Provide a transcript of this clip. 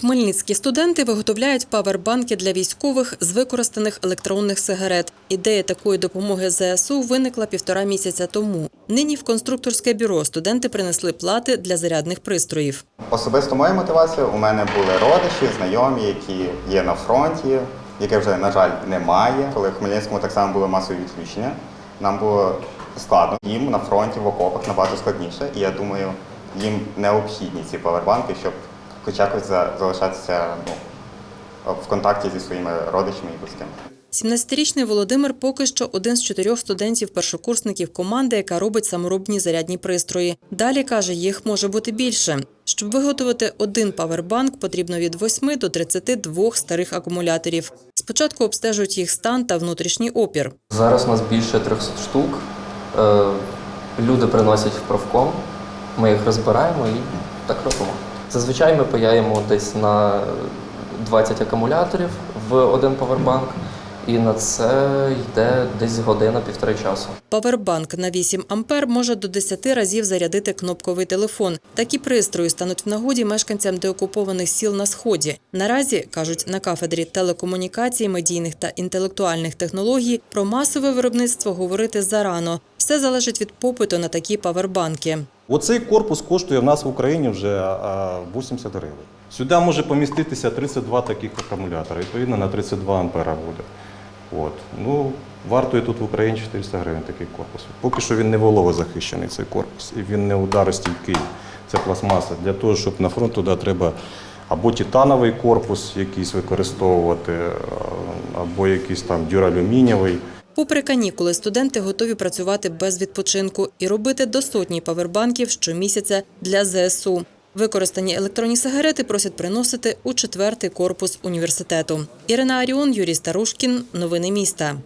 Хмельницькі студенти виготовляють павербанки для військових з використаних електронних сигарет. Ідея такої допомоги ЗСУ виникла півтора місяця тому. Нині в конструкторське бюро студенти принесли плати для зарядних пристроїв. Особисто моя мотивація у мене були родичі, знайомі, які є на фронті, яких вже, на жаль, немає. Коли в Хмельницькому так само були масові відключення, нам було складно. Їм на фронті в окопах набагато складніше. І я думаю, їм необхідні ці павербанки, щоб хоч якось за- залишатися ну, в контакті зі своїми родичами і близькими. 17-річний Володимир поки що один з чотирьох студентів-першокурсників команди, яка робить саморобні зарядні пристрої. Далі каже, їх може бути більше. Щоб виготовити один павербанк, потрібно від 8 до 32 старих акумуляторів. Спочатку обстежують їх стан та внутрішній опір. Зараз у нас більше 300 штук. Е, Люди приносять в профком, ми їх розбираємо і так робимо. Зазвичай ми паяємо десь на 20 акумуляторів в один павербанк, і на це йде десь година-півтори часу. Павербанк на 8 ампер може до 10 разів зарядити кнопковий телефон. Такі пристрої стануть в нагоді мешканцям деокупованих сіл на сході. Наразі кажуть на кафедрі телекомунікацій, медійних та інтелектуальних технологій про масове виробництво говорити зарано. Все залежить від попиту на такі павербанки. Оцей корпус коштує в нас в Україні вже 80 гривень. Сюди може поміститися 32 таких акумулятора, відповідно на 32 ампера буде. От. Ну, вартує тут в Україні 400 гривень такий корпус. Поки що він не вологозахищений, цей корпус, і він не ударостійкий. Це пластмаса. Для того, щоб на фронт туди треба або титановий корпус якийсь використовувати, або якийсь там дюралюмінієвий. Попри канікули, студенти готові працювати без відпочинку і робити до сотні павербанків щомісяця для ЗСУ. Використані електронні сигарети просять приносити у четвертий корпус університету. Ірина Аріон, Юрій Старушкін. Новини міста.